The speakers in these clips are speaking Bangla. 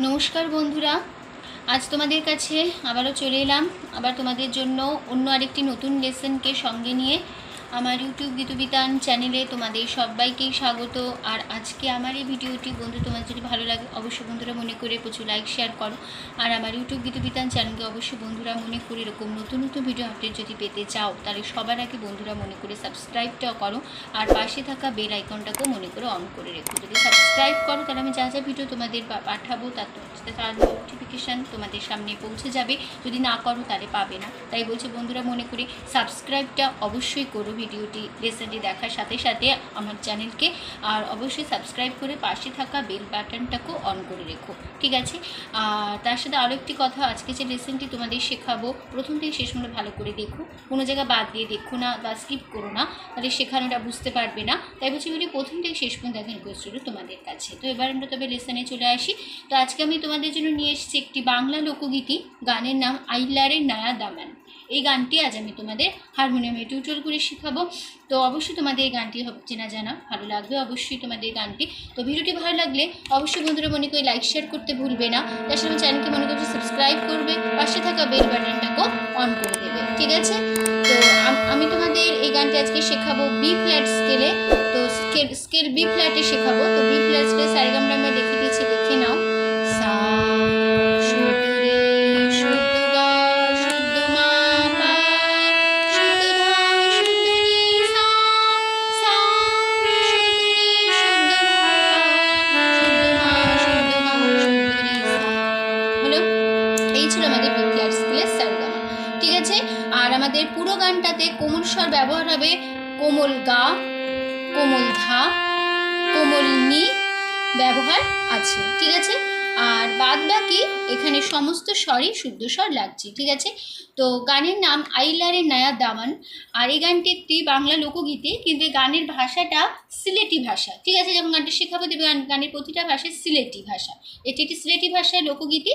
নমস্কার বন্ধুরা। আজ তোমাদের কাছে আবারও চলে এলাম। আবার তোমাদের জন্য অন্য আরেকটি নতুন লেসনকে সঙ্গে নিয়ে আমার ইউটিউব গীতবিতান চ্যানেলে তোমাদের সবাইকেই স্বাগত। আর আজকে আমার এই ভিডিওটি, বন্ধু, তোমার যদি ভালো লাগে, অবশ্যই বন্ধুরা মনে করে প্রচুর লাইক শেয়ার করো। আর আমার ইউটিউব গীতবিতান চ্যানেলকে অবশ্যই বন্ধুরা মনে করে এরকম নতুন নতুন ভিডিও আপডেট যদি পেতে চাও, তাহলে সবার আগে বন্ধুরা মনে করে সাবস্ক্রাইবটাও করো। আর পাশে থাকা বেল আইকনটাকেও মনে করে অন করে রেখো। যদি সাবস্ক্রাইব করো, তাহলে আমি যা যা ভিডিও তোমাদের পাঠাবো, তার তার নোটিফিকেশান তোমাদের সামনে পৌঁছে যাবে। যদি না করো, তাহলে পাবে না। তাই বলছি, বন্ধুরা মনে করে সাবস্ক্রাইবটা অবশ্যই করো। ভিডিওটি লেসনটি দেখার সাথে সাথে আমার চ্যানেলকে আর অবশ্যই সাবস্ক্রাইব করে পাশে থাকা বেল বাটনটাকেও অন করে রেখো, ঠিক আছে? তার সাথে আরও একটি কথা, আজকে যে লেসনটি তোমাদের শেখাবো প্রথম থেকে শেষ মনে ভালো করে দেখো। কোনো জায়গা বাদ দিয়ে দেখো না বা স্কিপ করো না, তাহলে শেখানোটা বুঝতে পারবে না। তাই বলছি ভিডিও প্রথম থেকে শেষ পর্যন্ত দেখা রিকোয়েস্ট তোমাদের কাছে। তো এবার আমরা তবে লেসনে চলে আসি। তো আজকে আমি তোমাদের জন্য নিয়ে এসেছি একটি বাংলা লোকগীতি, গানের নাম আইলারে নায়া দামান। এই গানটি আজ আমি তোমাদের হারমোনিয়ামে টিউটোরিয়াল করে শেখাবো। তো অবশ্যই তোমাদের এই গানটি চেনা জানা, ভালো লাগবে অবশ্যই তোমাদের গানটি। তো ভিডিওটি ভালো লাগলে অবশ্যই বন্ধুরা মনে করে লাইক শেয়ার করতে ভুলবে না। তার সাথে চ্যানেলকে মনে করছে সাবস্ক্রাইব করবে, পাশে থাকা বেল বাটনটাকেও অন করে দেবে। ঠিক আছে? তো আমি তোমাদের এই গানটি আজকে শেখাবো বি ফ্ল্যাট স্কেলে তো স্কেল স্কেল বি ফ্ল্যাটে শেখাবো। তো বি ফ্ল্যাট স্কেলে সারিগামটা আমরা ব্যবহার হবে কোমল গা কোমল ধা কোমল নি ব্যবহার আছে ঠিক আছে? বাদ বাকি এখানে সমস্ত স্বরই শুদ্ধ স্বর লাগছে, ঠিক আছে? তো গানের নাম আইলারে নায়া দামান, আর এই গানটি একটি বাংলা লোকগীতি, কিন্তু গানের ভাষাটা সিলেটি ভাষা, ঠিক আছে? যেমন গানটা শেখাবো দেবে গান, গানের প্রতিটা ভাষায় সিলেটি ভাষা। এটি একটি সিলেটি ভাষায় লোকগীতি,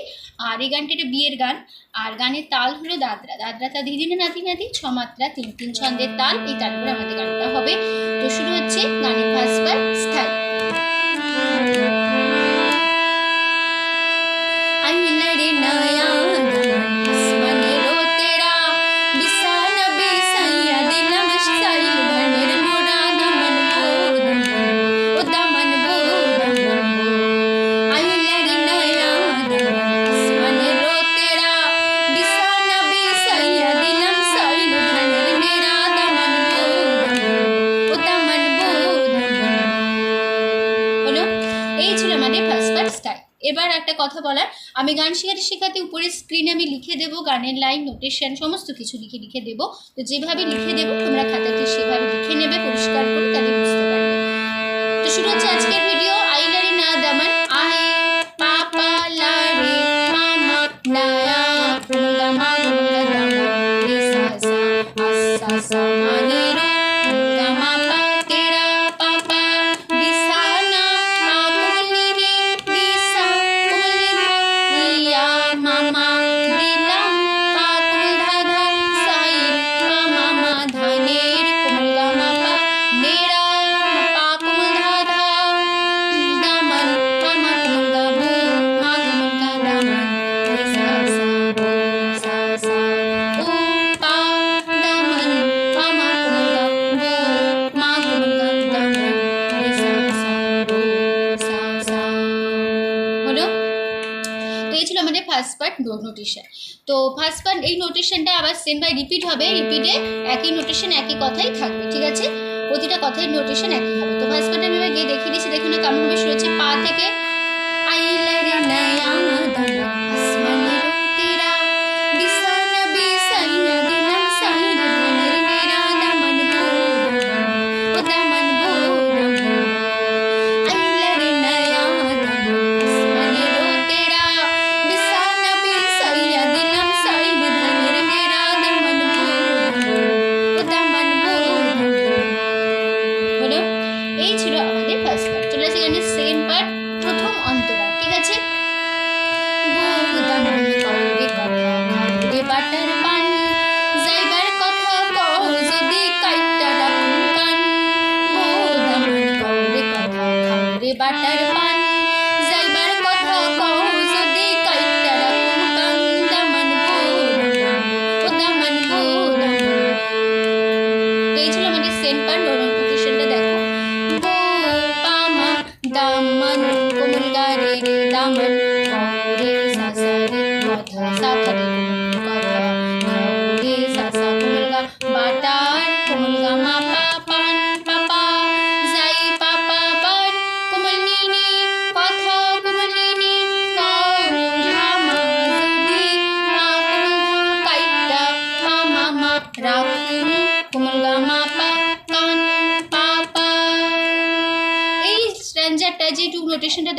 আর এই গানটি একটা বিয়ের গান, আর গানের তাল হলো দাদরা দাদরা তা দিদিনে নাতি নাতি, ছ মাত্রা তিন তিন ছন্দের তাল, এই তালগুলো আমাদের গানটা হবে। তো শুরু হচ্ছে গানের ফার্স্ট স্থায়ী। এবার একটা কথা বলার। আমি গান শেখাতে শেখাতে উপরে স্ক্রিনে আমি লিখে দেবো, গানের লাইন নোটেশন সমস্ত কিছু লিখে লিখে দেবো। তো যেভাবে লিখে দেবো, তোমরা খাতাতে সেভাবে লিখে নেবে, পরিষ্কার করে তাহলে বুঝতে পারবে। তো শুরু হচ্ছে আজকের নোটেশন তো ফার্স্ট পার্ট এই নোটেশনটা আবার সেম বাই রিপিট হবে রিপিটে একই নোটেশন একই কথাই থাকবে, ঠিক আছে? প্রতিটা কথাই নোটিশন একই হবে। তো ফার্স্ট পার্টে আমি এবার গিয়ে দেখিয়ে দিচ্ছি, দেখুন কেমন ভাবে শুরু হচ্ছে। পা থেকে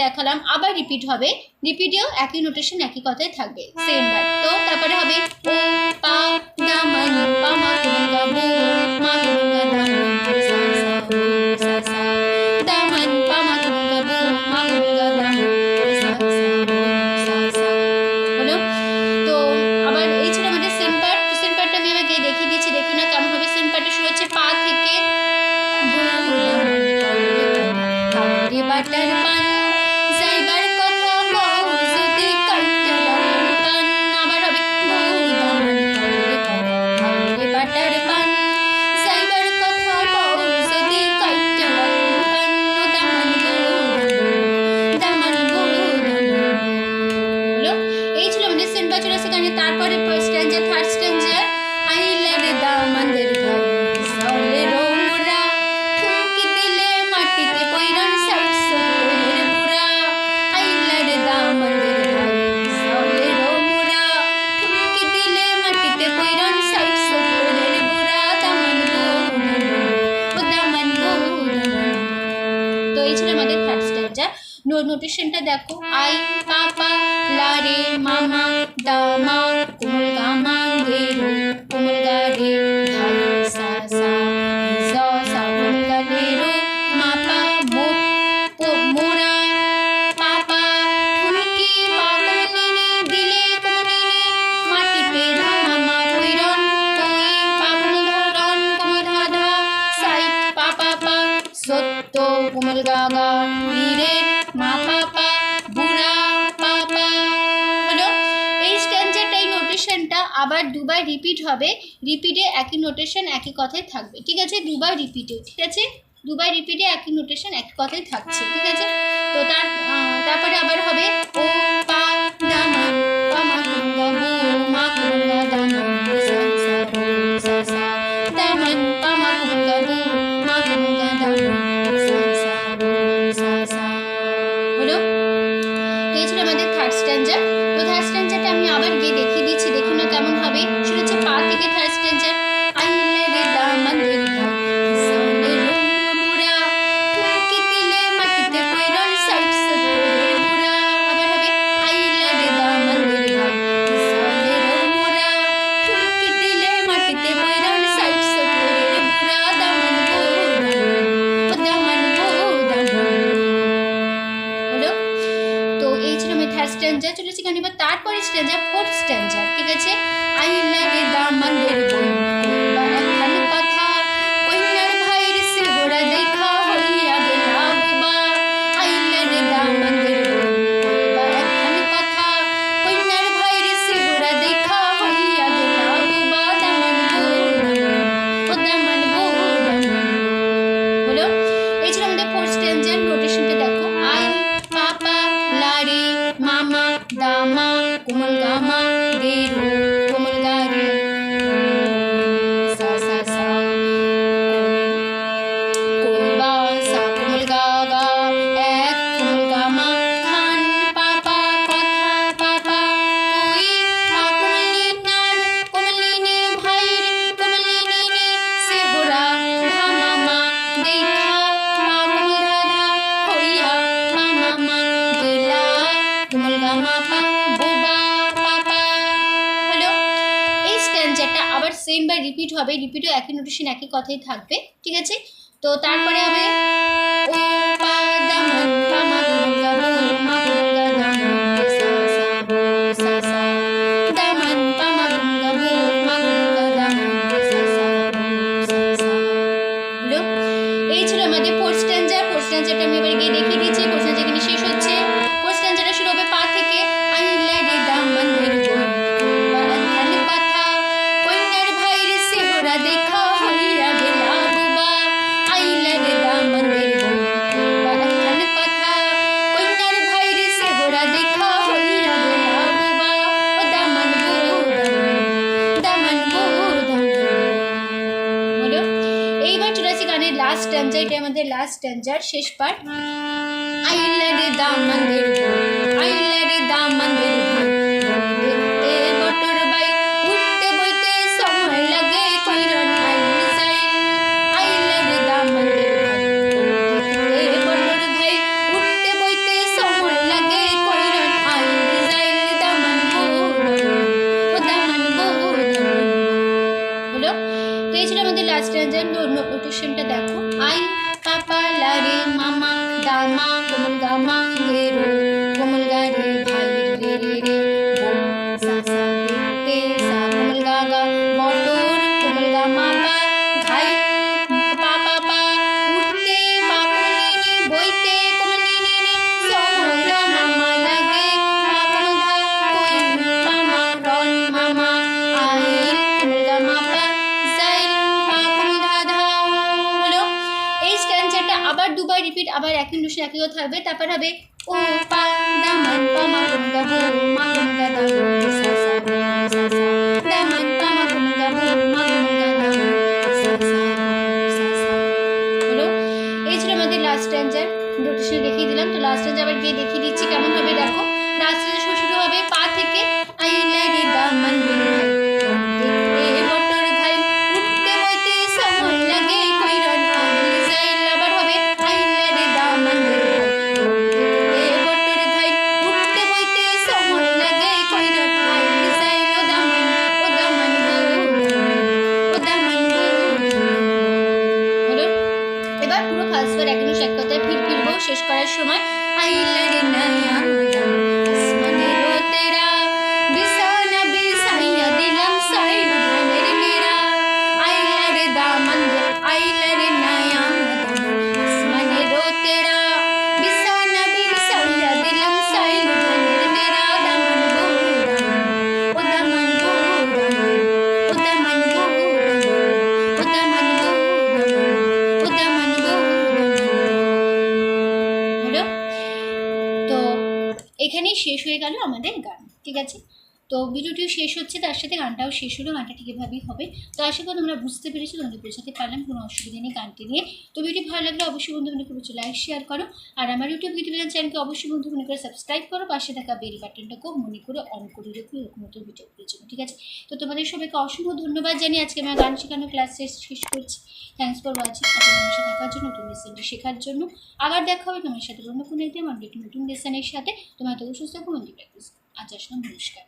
দেখালাম, আবার রিপিট হবে। রিপিটেও একই নোটেশন একই কথাই থাকবে। সেম বার। তো তারপরে হবে কোফিসিয়েন্টটা দেখো আই আবার দুবার রিপিট হবে রিপিটে একই নোটেশন একই কথাই থাকবে। ঠিক আছে? দুবার রিপিটে ঠিক আছে? দুবার রিপিটে একই নোটেশন একই কথাই থাকছে, ঠিক আছে? তো তার তারপরে আবার হবে, ও সেম বাই রিপিট হবে রিপিটও একই নোটেশন একই কথাই থাকবে ঠিক আছে তো তারপরে হবে लास्ट स्टेंजा इटे मध्ये लास्ट स्टेंजा शेष part I lady the mandir I lady the मंदिर তো এই ছিল আমাদের লাস্ট স্ট্যান্ডার নোটেশনটা দেখো। আই পাপা লারে মামা দামা। কোমল গা বো মা কোমল গা দা বো সা সা সা সা হলো এই ছিল আমাদের লাস্ট স্ট্যান্ডার নোটেশনে দেখিয়ে দিলাম তো লাস্ট স্ট্যান্ডার আবার গিয়ে দেখিয়ে দিচ্ছি কেমন হবে দেখো লাস্ট স্ট্যান্ডার শুরু হবে পা থেকে শেষ হয়ে গেল আমাদের গান ঠিক আছে? তো ভিডিওটিও শেষ হচ্ছে, তার সাথে গানটাও শেষ হলো, গানটা ঠিক এভাবেই হবে। তো আশা করি তোমরা বুঝতে পেরেছ, তোমাদের বোঝাতে পারলাম, কোনো অসুবিধা নেই গানটি নিয়ে। তো ভিডিও ভালো লাগলে অবশ্যই বন্ধু মনে করে লাইক শেয়ার করো। আর আমার ইউটিউব ভিডিও চ্যানেলকে অবশ্যই বন্ধু মনে করে সাবস্ক্রাইব করো। পাশে থাকা বেল বাটনটাকেও মনে করে অন করে রেখো, এরকম নতুন ভিডিওগুলোর জন্য ঠিক আছে? তো তোমাদের সবাইকে অসংখ্য ধন্যবাদ জানিয়ে আজকে আমার গান শেখানো ক্লাস শেষ করছি। থ্যাংকস ফর ওয়াচিং তোমার সাথে থাকার জন্য নতুন লেসনটি শেখার জন্য। আবার দেখা হবে তোমার সাথে অন্য কোনো একদিন। আমার নতুন লেসনের সাথে। তোমার তো সুস্থ মন্দির প্র্যাকটিস আজ আসলাম, নমস্কার।